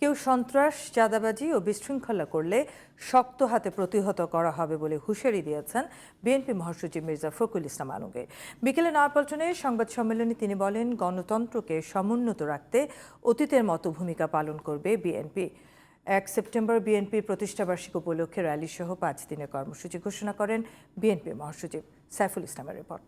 কেউ সন্ত্রাস, চাঁদাবাজি ও বিশৃঙ্খলা করলে শক্ত হাতে প্রতিহত করা হবে বলে হুঁশিয়ারি দিয়েছেন বিএনপি মহাসচিব মির্জা ফখরুল ইসলাম আলমগীর। বিকেলে নয়াপল্টনে সংবাদ সম্মেলনে তিনি বলেন, গণতন্ত্রকে সমুন্নত রাখতে অতীতের মতো ভূমিকা পালন করবে বিএনপি। এক সেপ্টেম্বর বিএনপির প্রতিষ্ঠাবার্ষিকী উপলক্ষে র্যালি সহ পাঁচ দিনের কর্মসূচি ঘোষণা করেন বিএনপি মহাসচিব সাইফুল ইসলামের রিপোর্ট।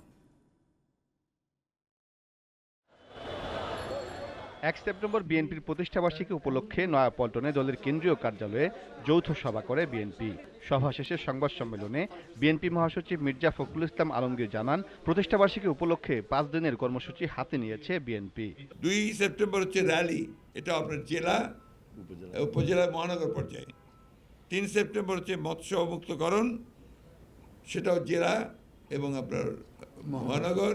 এক সেপ্টেম্বর বিএনপির প্রতিষ্ঠাবার্ষিকী উপলক্ষে নয়াপল্টনে দলের কেন্দ্রীয় কার্যালয়ে যৌথ সভা করে বিএনপি। সভা শেষে সংবাদ সম্মেলনে বিএনপি মহাসচিব মির্জা ফখরুল ইসলাম আলমগীর জানান প্রতিষ্ঠাবার্ষিকী উপলক্ষে পাঁচ দিনের কর্মসূচি হাতে নিয়েছে বিএনপি। দুই সেপ্টেম্বর হচ্ছে র্যালি এটা আপনার জেলা উপজেলা। মহানগর পর্যায়ে। তিন সেপ্টেম্বর হচ্ছে মৎস্য মুক্তকরণ সেটাও জেলা এবং আপনার মহানগর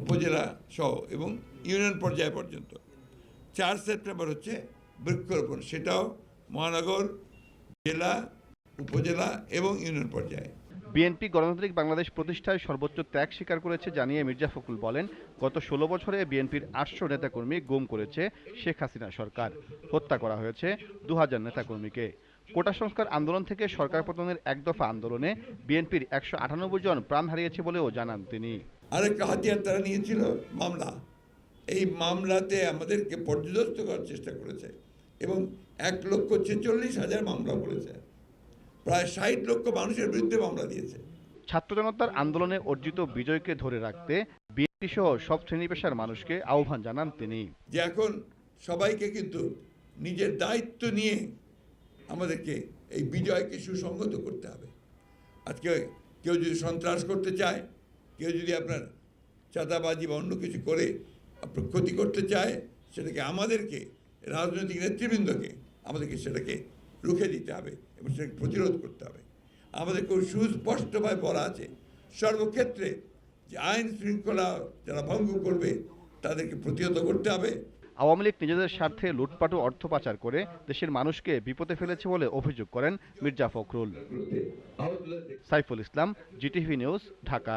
উপজেলা সহ এবং ইউনিয়ন পর্যায় পর্যন্ত। চার সেপ্টেম্বর হচ্ছে বৃক্ষরোপণ। সেটাও মহানগর জেলা উপজেলা এবং ইউনিয়ন পর্যায়ে। বিএনপি গণতান্ত্রিক বাংলাদেশ প্রতিষ্ঠায় সর্বোচ্চ ত্যাগ স্বীকার করেছে জানিয়ে মির্জা ফখরুল বলেন গত ষোলো বছরে বিএনপির আটশো নেতাকর্মী গুম করেছে শেখ হাসিনা সরকার। হত্যা করা হয়েছে দু হাজার নেতাকর্মীকে। কোটা সংস্কার আন্দোলন থেকে সরকার পতনের এক দফা আন্দোলনে বিএনপির একশো আটানব্বই জন প্রাণ হারিয়েছে বলেও জানান তিনি। আরেকটা হাতিয়ার তারা নিয়েছিল মামলা। এই মামলাতে আমাদেরকে পর্যদস্ত করার চেষ্টা করেছে এবং এক লক্ষ ছেচল্লিশ হাজার মামলা করেছে। প্রায় ষাট লক্ষ মানুষের বিরুদ্ধে মামলা দিয়েছে। ছাত্র জনতার আন্দোলনে অর্জিত বিজয়কে ধরে রাখতে বিএনপি সহ সব শ্রেণি পেশার মানুষকে আহ্বান জানান তিনি। যে এখন সবাইকে কিন্তু নিজের দায়িত্ব নিয়ে আমাদেরকে এই বিজয়কে সুসংগত করতে হবে। আজকে কেউ যদি সন্ত্রাস করতে চায় কেউ যদি আপনার চাঁদাবাজি বা অন্য কিছু করে ক্ষতি করতে চায় সেটাকে আমাদেরকে রাজনৈতিক নেতৃবৃন্দকে আমাদেরকে সেটাকে রুখে দিতে হবে এবং সেটাকে প্রতিরোধ করতে হবে। আমাদের খুব সুস্পষ্টভাবে বলা আছে সর্বক্ষেত্রে যে আইন শৃঙ্খলা যারা ভঙ্গ করবে তাদেরকে প্রতিহত করতে হবে। আওয়ামী লীগ নিজেদের স্বার্থে লুটপাট ও অর্থ পাচার করে দেশের মানুষকে বিপদে ফেলেছে বলে অভিযোগ করেন Mirza Fakhrul. Saiful Islam GTV news Dhaka.